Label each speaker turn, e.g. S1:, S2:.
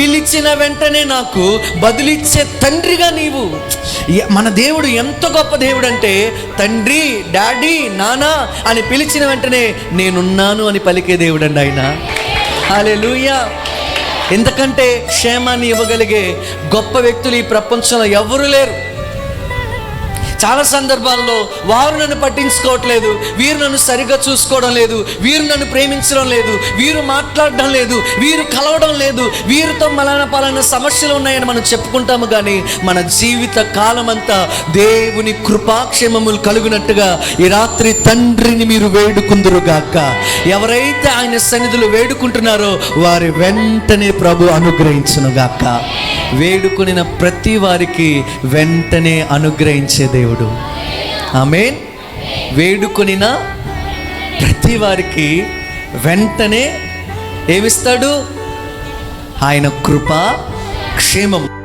S1: పిలిచిన వెంటనే నాకు బదులిచ్చే తండ్రిగా నీవు. మన దేవుడు ఎంత గొప్ప దేవుడు అంటే తండ్రి డాడీ నానా అని పిలిచిన వెంటనే నేనున్నాను అని పలికే దేవుడు అండి ఆయన. హాలెలూయా ఎందుకంటే క్షేమాన్ని ఇవ్వగలిగే గొప్ప వ్యక్తులు ఈ ప్రపంచంలో ఎవరు లేరు. చాలా సందర్భాల్లో వారు నన్ను పట్టించుకోవట్లేదు. వీరు నన్ను సరిగ్గా చూసుకోవడం లేదు. వీరు నన్ను ప్రేమించడం లేదు. వీరు మాట్లాడడం లేదు. వీరు కలవడం లేదు. వీరితో మలాన పలానా సమస్యలు ఉన్నాయని మనం చెప్పుకుంటాము కానీ మన జీవిత కాలం అంతా దేవుని కృపాక్షేమములు కలుగునట్టుగా ఈ రాత్రి తండ్రిని మీరు వేడుకుందురుగాక. ఎవరైతే ఆయన సన్నిధులు వేడుకుంటున్నారో వారి వెంటనే ప్రభు అనుగ్రహించునుగాక. వేడుకునిన ప్రతి వారికి వెంటనే అనుగ్రహించే దేవుడు. దేవుడు. ఆమెన్. వేడుకొనిన ప్రతి వారికి వెంటనే ఏమిస్తాడు? ఆయన కృప క్షేమం